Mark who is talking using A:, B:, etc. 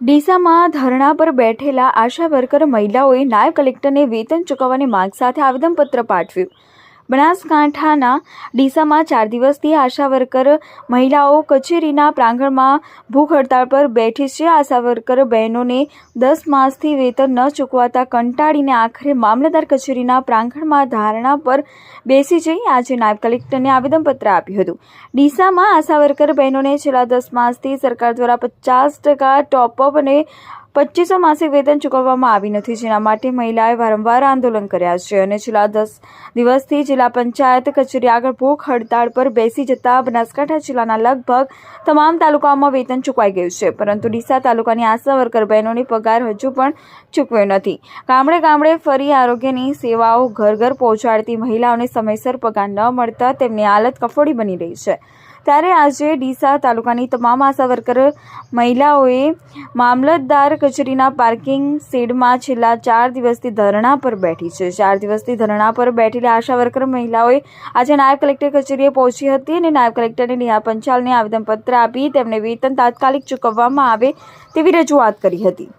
A: ડીસામાં ધરણા પર બેઠેલા આશા વર્કર મહિલાઓએ નાયબ કલેક્ટરને વેતન ચૂકવવાની માંગ સાથે આવેદનપત્ર પાઠવ્યું. બનાસકાંઠાના ડીસામાં ચાર દિવસથી આશા વર્કર મહિલાઓ કચેરીના પ્રાંગણમાં ભૂખ હડતાળ પર બેઠી છે. આશા વર્કર બહેનોને દસ માસથી વેતન ન ચૂકવાતા કંટાળીને આખરે મામલતદાર કચેરીના પ્રાંગણમાં ધારણા પર બેસી જઈ આજે નાયબ કલેક્ટરને આવેદનપત્ર આપ્યું હતું. ડીસામાં આશા વર્કર બહેનોને છેલ્લા દસ માસથી સરકાર દ્વારા પચાસ ટકા ટોપઅપ અને પચીસો માસિક વેતન ચૂકવવામાં આવી નથી, જેના માટે મહિલાએ વારંવાર આંદોલન કર્યા છે અને છેલ્લા દસ દિવસથી જિલ્લા પંચાયત કચેરી આગળ ભૂખ હડતાળ પર બેસી જતા બનાસકાંઠા જિલ્લાના લગભગ તમામ તાલુકાઓમાં વેતન ચૂકવાઈ ગયું છે, પરંતુ ડીસા તાલુકાની આશા વર્કર બહેનોની પગાર હજુ પણ ચૂકવ્યો નથી. ગામડે ગામડે ફરી આરોગ્યની સેવાઓ ઘર ઘર પહોંચાડતી મહિલાઓને સમયસર પગાર ન મળતા તેમની હાલત કફોડી બની રહી છે. ત્યારે આજે ડીસા તાલુકાની તમામ આશા વર્કર મહિલાઓએ મામલતદાર કચેરીના પાર્કિંગ શેડમાં છેલ્લા ચાર દિવસથી ધરણા પર બેઠી છે. ચાર દિવસથી ધરણા પર બેઠેલી આશા વર્કર મહિલાઓએ આજે નાયબ કલેક્ટર કચેરીએ પહોંચી હતી અને નાયબ કલેક્ટરને નેહા પંચાલને આવેદનપત્ર આપી તેમને વેતન તાત્કાલિક ચૂકવવામાં આવે તેવી રજૂઆત કરી હતી.